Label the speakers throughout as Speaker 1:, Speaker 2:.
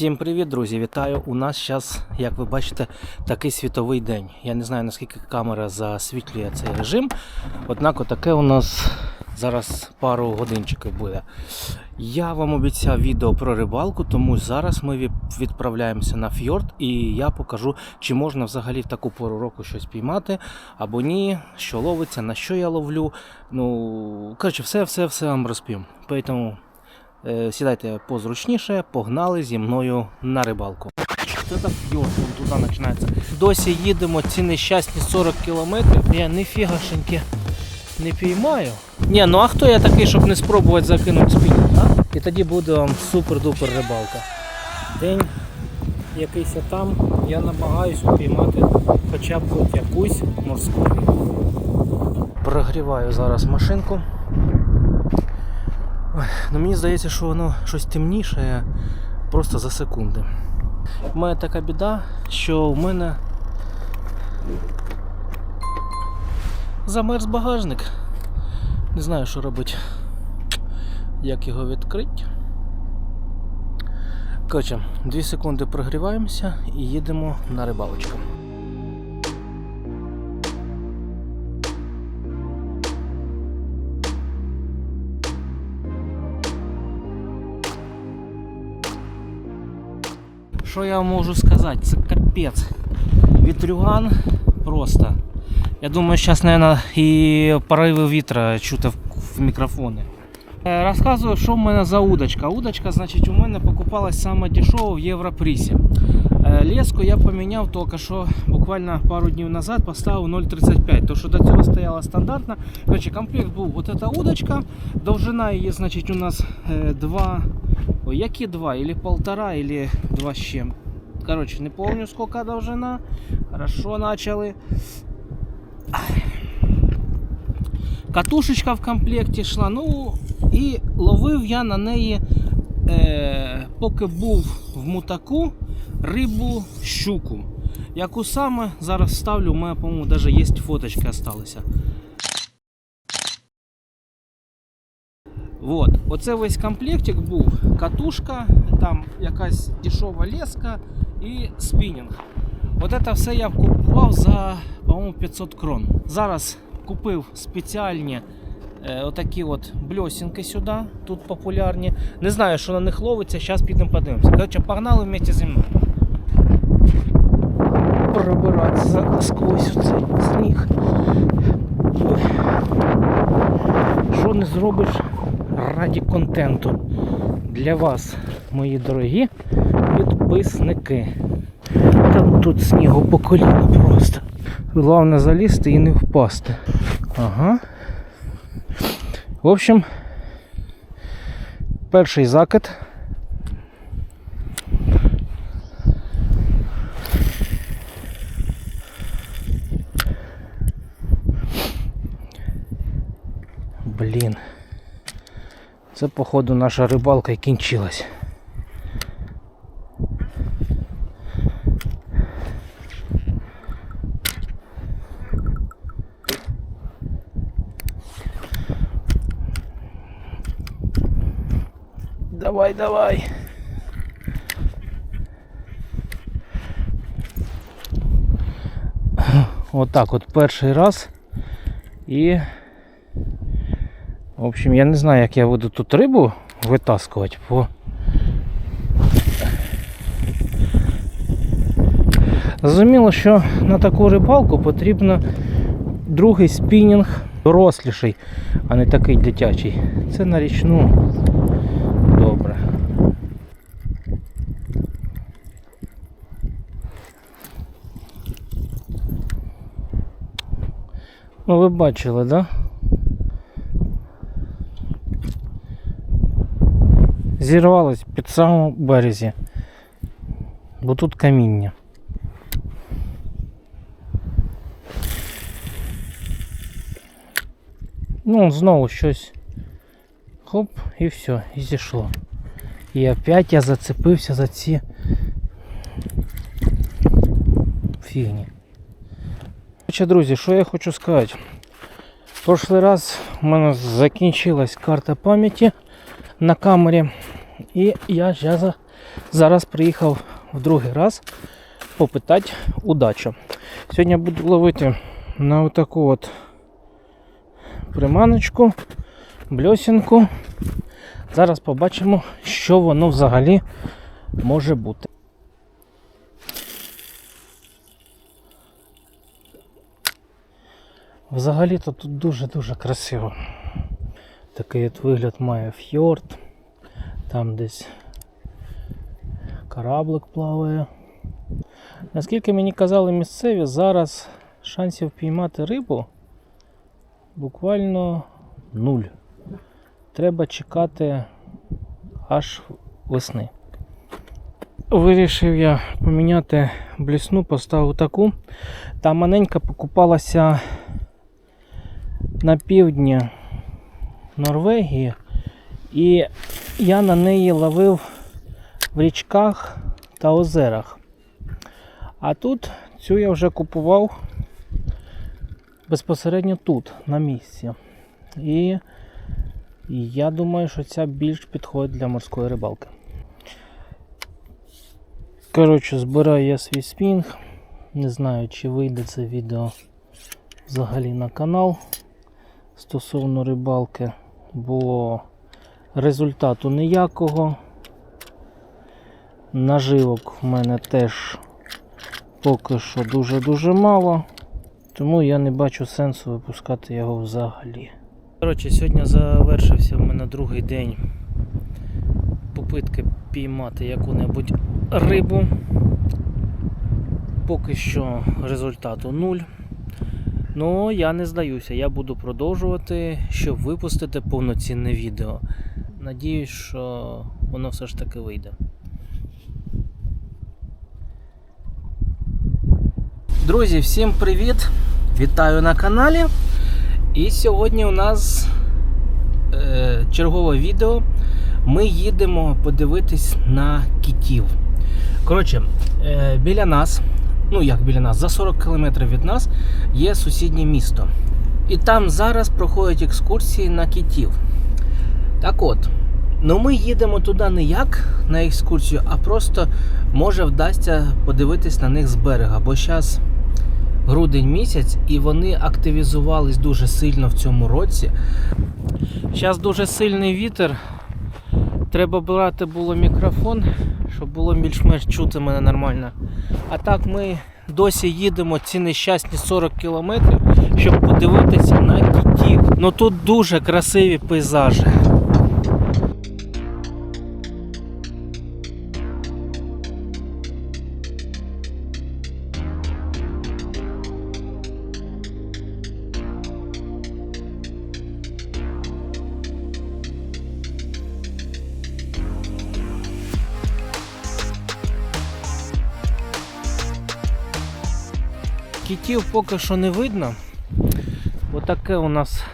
Speaker 1: Всім привіт, друзі! Вітаю! У нас зараз, як ви бачите, такий світовий день. Я не знаю наскільки камера засвітлює цей режим. Однак, отаке у нас зараз пару годинчиків буде. Я вам обіцяв відео про рибалку, тому зараз ми відправляємося на фьорд і я покажу, чи можна взагалі в таку пору року щось піймати або ні, що ловиться, на що я ловлю. Ну, коротше, все, все, все вам розповім. Поэтому Сідайте позручніше, погнали зі мною на рибалку. Це фьорд, вон туди починається. Досі їдемо ці нещасні 40 кілометрів. Я ніфігашеньки не піймаю. Ні, ну а хто я такий, щоб не спробувати закинути спінінг, а? І тоді буде вам супер-дупер рибалка. День якийсь там, я намагаюся упіймати хоча б якусь морську. Прогріваю зараз машинку. Ой, ну мені здається, що воно щось темніше просто за секунди. У мене така біда, що в мене замерз багажник. Не знаю, що робити. Як його відкрити. Коротше, 2 секунди прогріваємося і їдемо на рибалочку. Що я вам можу сказати? Це капець. Вітрюган просто. Я думаю, зараз, мабуть, і пориви вітра чути в, в мікрофони. Е, Розказую, що в мене за удочка. Удочка, значить, у мене покупалась саме дешево в Європрісі. Е, Леску я поміняв тільки що буквально пару днів назад поставив 0,35, тому що до цього стояла стандартна. Короче, комплект був вот эта удочка, довжина її, значить, у нас 2, ой, які 2, или полтора, или 2 з чим. Короче, не помню сколько довжина. Хорошо начали. Катушечка в комплекті йшла. Ну і ловив я на неї, е, поки був в мутаку, рибу щуку. Яку саме зараз ставлю, у мене, по-моєму, навіть є фоточки залишилися. Вот. Оце весь комплектик був. Катушка, там якась дешева леска і спінінг. От це все я купував за, по-моєму, 500 крон. Зараз купив спеціальні е, отакі от бльосінки сюди, тут популярні. Не знаю, що на них ловиться, зараз підемо подивимося. Коротше, погнали вместе зі мною. Пробиратися сквозь цей сніг. Що не зробиш раді контенту для вас, мої дорогі підписники. Там тут снігу по коліна просто. Головне залізти і не впасти. Ага. В общем, перший закид. Блін. Це, походу, наша рибалка і кінчилась. Давай, давай. Отак от перший раз. І. В общем, я не знаю, як я буду тут рибу витаскувати, бо. Зрозуміло, що на таку рибалку потрібно другий спінінг доросліший, а не такий дитячий. Це на річну добре. Ну ви бачили, да? Зірвалось під самому березі. Бо тут каміння. Ну, знову щось. Хоп, і все, і зійшло. І опять я зацепився за ці фігні. Короче, друзі, що я хочу сказати? В прошлый раз у мене закінчилась карта пам'яті на камері. І я зараз приїхав в другий раз попитати удачу. Сьогодні буду ловити на отаку от приманочку, бльосінку. Зараз побачимо, що воно взагалі може бути. Взагалі-то тут дуже-дуже красиво. Такий от вигляд має фьорд. Там десь кораблик плаває. Наскільки мені казали місцеві, зараз шансів піймати рибу буквально нуль. Треба чекати аж весни. Вирішив я поміняти блісну, поставив таку. Та маленька покупалася на півдні Норвегії, і я на неї ловив в річках та озерах. А тут цю я вже купував безпосередньо тут, на місці. І я думаю, що ця більш підходить для морської рибалки. Коротше, збираю я свій спінг. Не знаю, чи вийде це відео взагалі на канал стосовно рибалки, бо результату ніякого. Наживок в мене теж поки що дуже-дуже мало, тому я не бачу сенсу випускати його взагалі. Коротше, сьогодні завершився в мене другий день попитки піймати яку-небудь рибу. Поки що результату нуль. Ну, я не здаюся, я буду продовжувати, щоб випустити повноцінне відео. Надіюсь, що воно все ж таки вийде. Друзі, всім привіт! Вітаю на каналі. І сьогодні у нас е, чергове відео. Ми їдемо подивитись на китів. Коротше, е, біля нас, ну як біля нас, за 40 км від нас є сусіднє місто. І там зараз проходять екскурсії на китів. Так от, ну ми їдемо туди не як на екскурсію, а просто може вдасться подивитись на них з берега. Бо зараз грудень місяць і вони активізувались дуже сильно в цьому році. Зараз дуже сильний вітер. Треба брати було мікрофон, щоб було більш-менш чути мене нормально. А так ми досі їдемо ці нещасні 40 кілометрів, щоб подивитися на китів. Ну тут дуже красиві пейзажі. Китів поки що не видно. Отаке у нас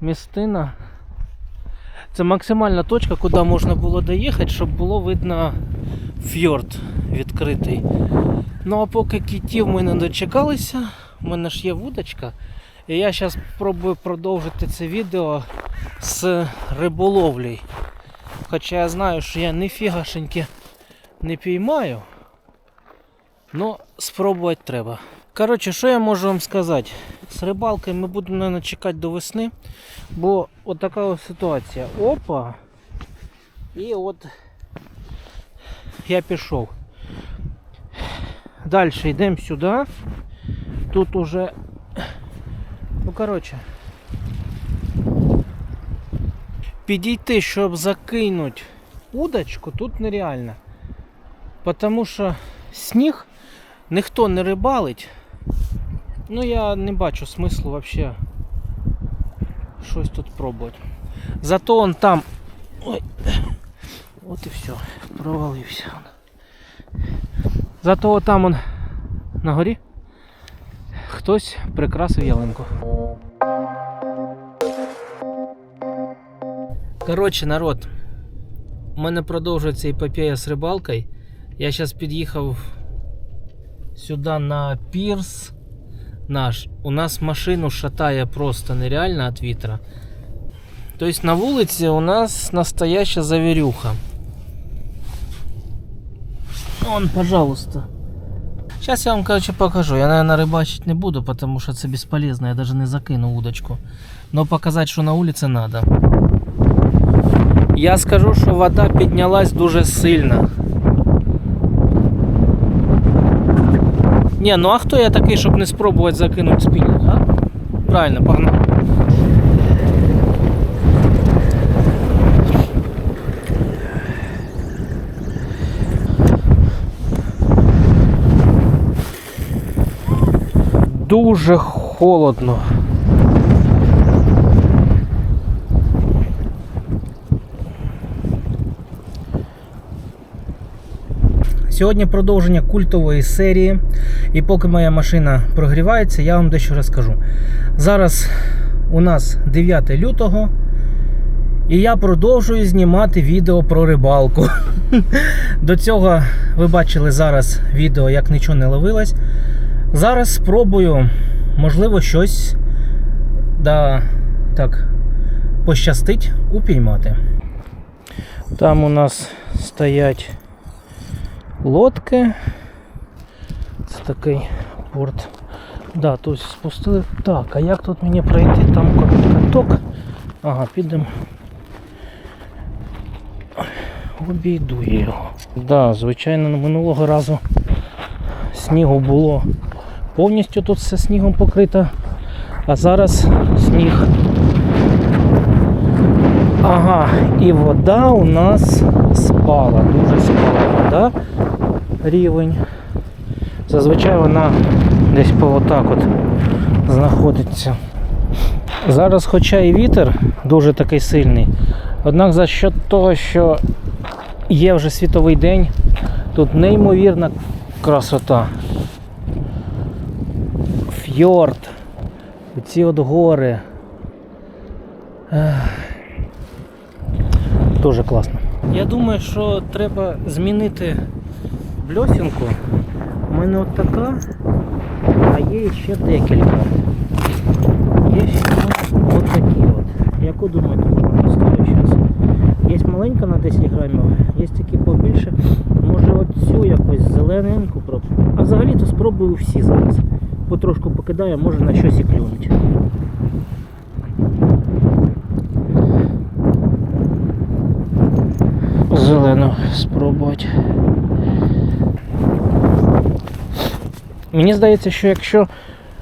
Speaker 1: містина. Це максимальна точка, куди можна було доїхати, щоб було видно фьорд відкритий. Ну а поки китів ми не дочекалися, у мене ж є вудочка. І я зараз спробую продовжити це відео з риболовлі. Хоча я знаю, що я ніфігашеньки не піймаю. Ну, спробувати треба. Коротше, що я можу вам сказати? З рибалкою ми будемо наверное, чекати до весни, бо от така ось ситуація. Опа! І от я пішов. Далі йдемо сюди. Тут уже. Ну, коротше. Підійти, щоб закинути удочку, тут нереально. Потому що сніг ніхто не рибалить. Ну я не бачу смислу вообще щось тут пробувати. Зато он там. Ой. От і все, провалився. Зато там он на горі хтось прикрасив ялинку. Коротше, народ, у мене продовжується епопея з рибалкою. Я зараз під'їхав сюди на пірс наш. У нас машину шатає просто нереально від вітра. Тобто на вулиці у нас настояща завірюха. Он, пожалуйста. Сейчас я вам, короче, покажу. Я, наверное, рыбачить не буду, потому что это бесполезно. Я даже не закину удочку. Но показать, що на вулиці надо. Я скажу, що вода піднялась дуже сильно. Ні, ну а хто я такий, щоб не спробувати закинути спінінг, а? Правильно, погнали. Дуже холодно. Сьогодні продовження культової серії. І поки моя машина прогрівається, я вам дещо розкажу. Зараз у нас 9 лютого, і я продовжую знімати відео про рибалку. До цього ви бачили зараз відео, як нічого не ловилось. Зараз спробую, можливо, щось да, так, пощастить упіймати. Там у нас стоять лодки. Це такий порт. Да, тут спустили. Так, а як тут мені пройти? Там каток. Ага, підемо. Обійду його. Да, звичайно, минулого разу снігу було повністю тут все снігом покрито, а зараз сніг. Ага, і вода у нас спала, дуже спала вода, рівень. Зазвичай вона десь по отак от знаходиться. Зараз, хоча і вітер дуже такий сильний, однак за що того, що є вже світовий день, тут неймовірна красота. Фьорд, оці от гори. Дуже класно. Я думаю, що треба змінити бльосінку. У мене от така, а є ще декілька. Є ще от такі от. Яку думаєте, можна поставити зараз? Є маленька на 10 грамів, є такі побільше. Може оцю якось зелененьку пробую. А взагалі то спробую всі зараз. Потрошку покидаю, може на щось і клюнуть. Зелену спробувати. Мені здається, що якщо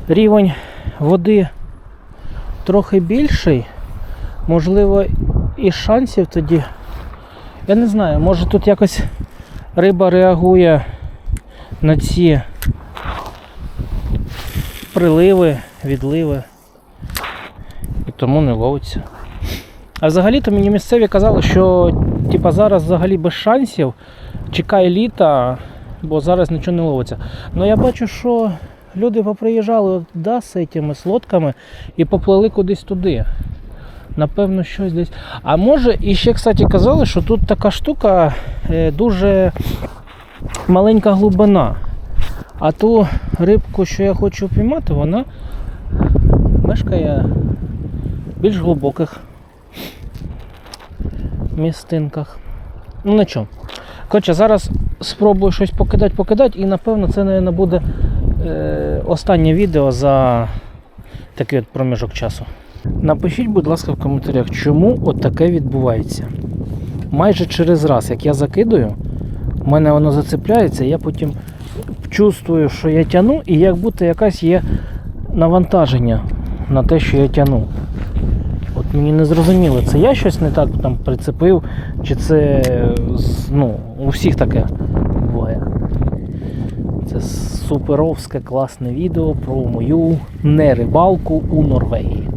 Speaker 1: рівень води трохи більший, можливо, і шансів тоді. Я не знаю, може тут якось риба реагує на ці приливи, відливи. І тому не ловиться. А взагалі-то мені місцеві казали, що типа, зараз взагалі без шансів чекає літа, бо зараз нічого не ловиться. Ну я бачу, що люди поприїжджали да, з цими лодками і поплили кудись туди. Напевно, щось десь. А може, і ще, кстати, казали, що тут така штука е, дуже маленька глибина. А ту рибку, що я хочу піймати, вона мешкає в більш глибоких містинках. Ну нічого. Коротше, зараз спробую щось покидати, покидати, і напевно це, мабуть, буде е, останнє відео за такий от проміжок часу. Напишіть, будь ласка, в коментарях, чому от таке відбувається. Майже через раз, як я закидую, в мене воно зацепляється, я потім чувствую, що я тяну, і як будто якась є навантаження на те, що я тяну. От мені не зрозуміло, це я щось не так там прицепив, чи це ну, у всіх таке буває. Це суперовське класне відео про мою нерибалку у Норвегії.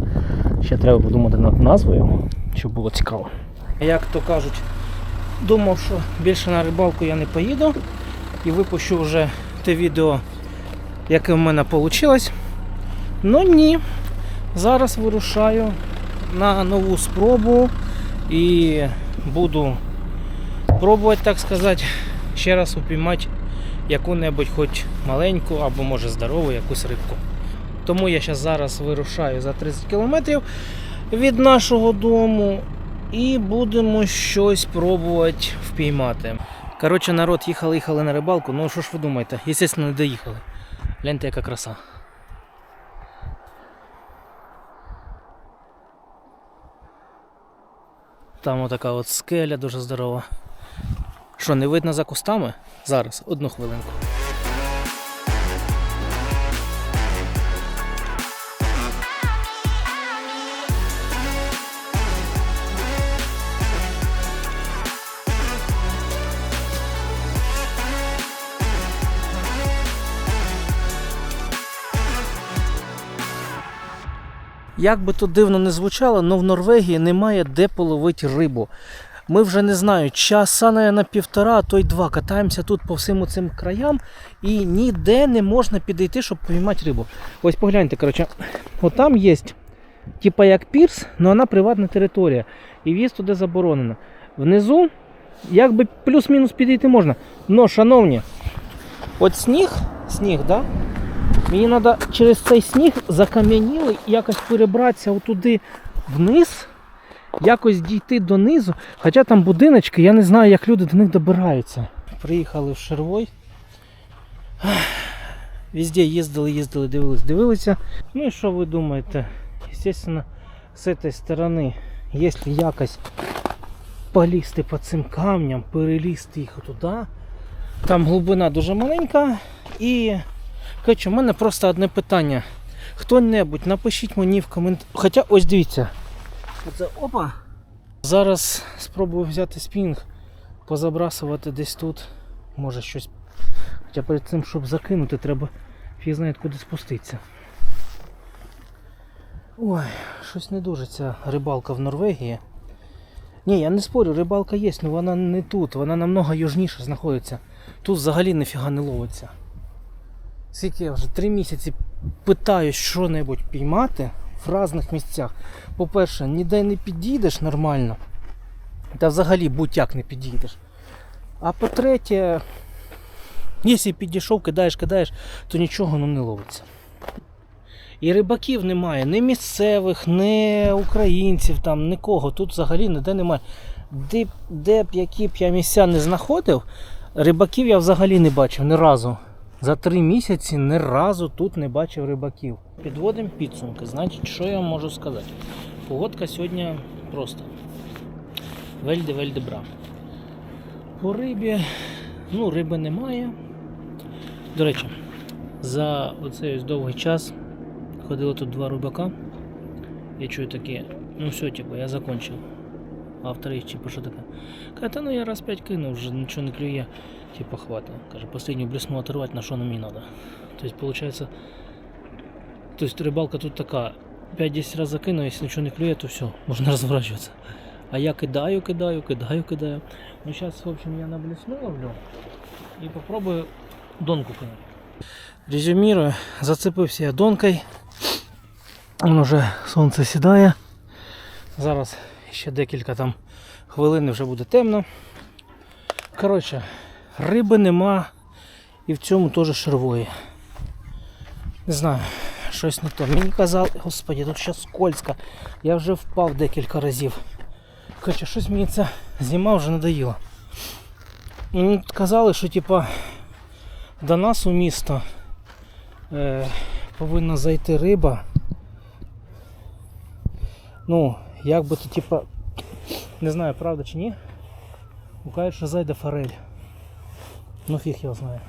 Speaker 1: Ще треба подумати над назвою, щоб було цікаво. Як то кажуть, думав, що більше на рибалку я не поїду і випущу вже те відео, яке в мене вийшло. Ну ні. Зараз вирушаю на нову спробу і буду пробувати, так сказати, ще раз упіймати яку-небудь хоч маленьку або може здорову якусь рибку. Тому я зараз вирушаю за 30 кілометрів від нашого дому і будемо щось пробувати впіймати. Коротше, народ їхали, їхали на рибалку. Ну що ж ви думаєте? Естественно, не доїхали. Гляньте, яка краса. Там отака от скеля дуже здорова. Що, не видно за кустами? Зараз, одну хвилинку. Як би то дивно не звучало, але в Норвегії немає де половити рибу. Ми вже не знаю, часа на, на півтора, а то й два катаємося тут по всім цим краям і ніде не можна підійти, щоб поймати рибу. Ось погляньте, коротше, от там є, типа як пірс, але вона приватна територія. І в'їзд туди заборонено. Внизу, якби плюс-мінус підійти можна. Но, шановні, от сніг, сніг, да? Мені треба через цей сніг закам'яніли якось перебратися отуди вниз, якось дійти донизу. Хоча там будиночки, я не знаю, як люди до них добираються. Приїхали в Шервой. Везде їздили, їздили, дивились, дивилися. Ну і що ви думаєте? Естественно, з цієї сторони, якщо якось полізти по цим камням, перелізти їх туди, там глибина дуже маленька і Коротше, у мене просто одне питання. Хто-небудь напишіть мені в коментарі. Хоча ось дивіться. Оце опа. Зараз спробую взяти спінг, позабрасувати десь тут. Може щось. Хоча перед цим, щоб закинути, треба фіг знає куди спуститися. Ой, щось не дуже ця рибалка в Норвегії. Ні, я не спорю, рибалка є, але вона не тут, вона намного южніше знаходиться. Тут взагалі ніфіга не ловиться. Скільки я вже три місяці питаюсь що-небудь піймати в різних місцях. По-перше, ніде не підійдеш нормально. Та взагалі будь-як не підійдеш. А по-третє, якщо підійшов, кидаєш, кидаєш, то нічого ну, не ловиться. І рибаків немає, ні місцевих, ні українців, там, нікого. Тут взагалі ніде немає. Де, де б які б я місця не знаходив, рибаків я взагалі не бачив ні разу. За три місяці ні разу тут не бачив рибаків. Підводимо підсумки. Значить, що я можу сказати? Погодка сьогодні просто. Вельде вельде бра. По рибі, ну, риби немає. До речі, за оцей довгий час ходило тут два рибака. Я чую такі, ну все, типу, я закончив. А вторий, типу, що таке? Каже, та ну я раз п'ять кинув, вже нічого не клює. Типа хватит. Каже, последнюю блесну оторвать, на что нам не надо. То есть получается, то есть рыбалка тут такая, 5-10 раз закину, если ничего не клюет, то все, можно разворачиваться. А я кидаю, кидаю, кидаю, кидаю. Ну сейчас, в общем, я на блесну ловлю и попробую донку кинуть. Резюмирую, зацепився я донкою. Воно вже сонце сідає. Зараз ще декілька там хвилин вже буде темно. Коротше, риби нема і в цьому теж шервої. Не знаю, щось не то. Мені казали, господі, тут зараз скользко. Я вже впав декілька разів. Коротше, щось мені ця зима вже надоїла. Мені тут казали, що типа до нас у місто е, повинна зайти риба. Ну, як би то типа, не знаю, правда чи ні. Ну, що зайде форель. Ну фіг його знає.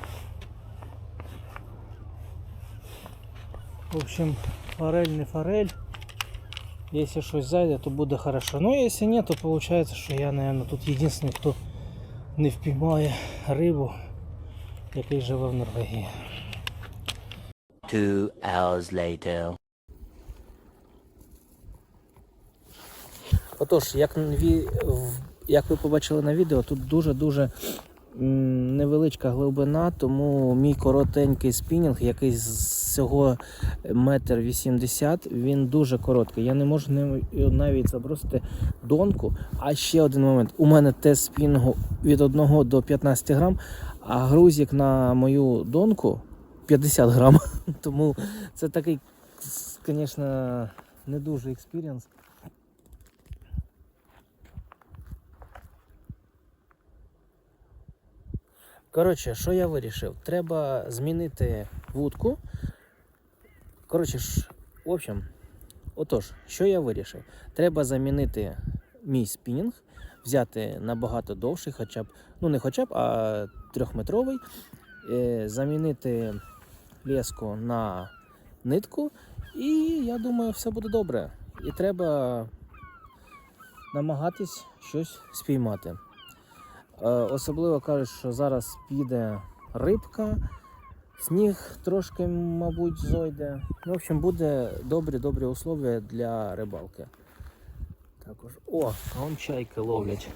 Speaker 1: В общем, форель не форель. Если щось зайде, то буде хорошо. Ну, если нет, то получается, що я, наверное, тут единственный, хто не впіймає рибу, який живе в Норвегії.
Speaker 2: Two hours later.
Speaker 1: Отож, як, ві- як ви побачили на відео, тут дуже-дуже невеличка глибина, тому мій коротенький спінінг, який з цього метр вісімдесят, він дуже короткий. Я не можу навіть забросити донку. А ще один момент. У мене тест спінінгу від 1 до 15 грам, а грузик на мою донку 50 грам. Тому це такий, звісно, не дуже експірієнс. Коротше, що я вирішив? Треба змінити вудку. Коротше, в общем, отож, що я вирішив? Треба замінити мій спінінг, взяти набагато довший, хоча б, ну не хоча б, а трьохметровий, е, замінити леску на нитку, і я думаю, все буде добре. І треба намагатись щось спіймати. Е, Особливо кажуть, що зараз піде рибка, сніг трошки, мабуть, зойде. Ну, в общем, буде добрі добрі условия для рибалки. Також. О, а он чайки ловлять.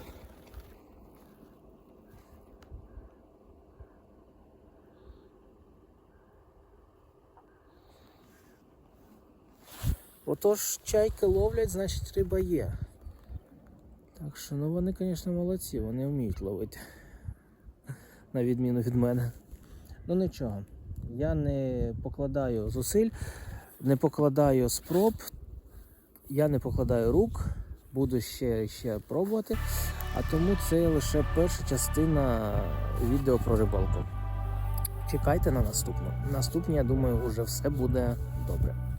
Speaker 1: Отож, чайки ловлять, значить риба є. Так що, ну вони, звісно, молодці, вони вміють ловити. На відміну від мене. Ну нічого. Я не покладаю зусиль, не покладаю спроб, я не покладаю рук, буду ще, ще пробувати. А тому це лише перша частина відео про рибалку. Чекайте на наступну. Наступні, я думаю, вже все буде добре.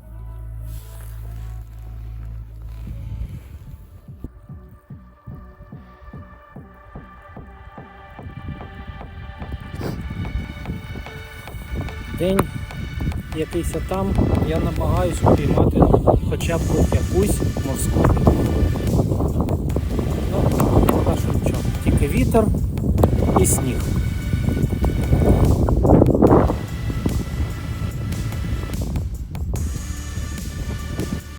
Speaker 1: День якийсь там, я намагаюся упіймати хоча б якусь морську. Ну. Тільки вітер і сніг.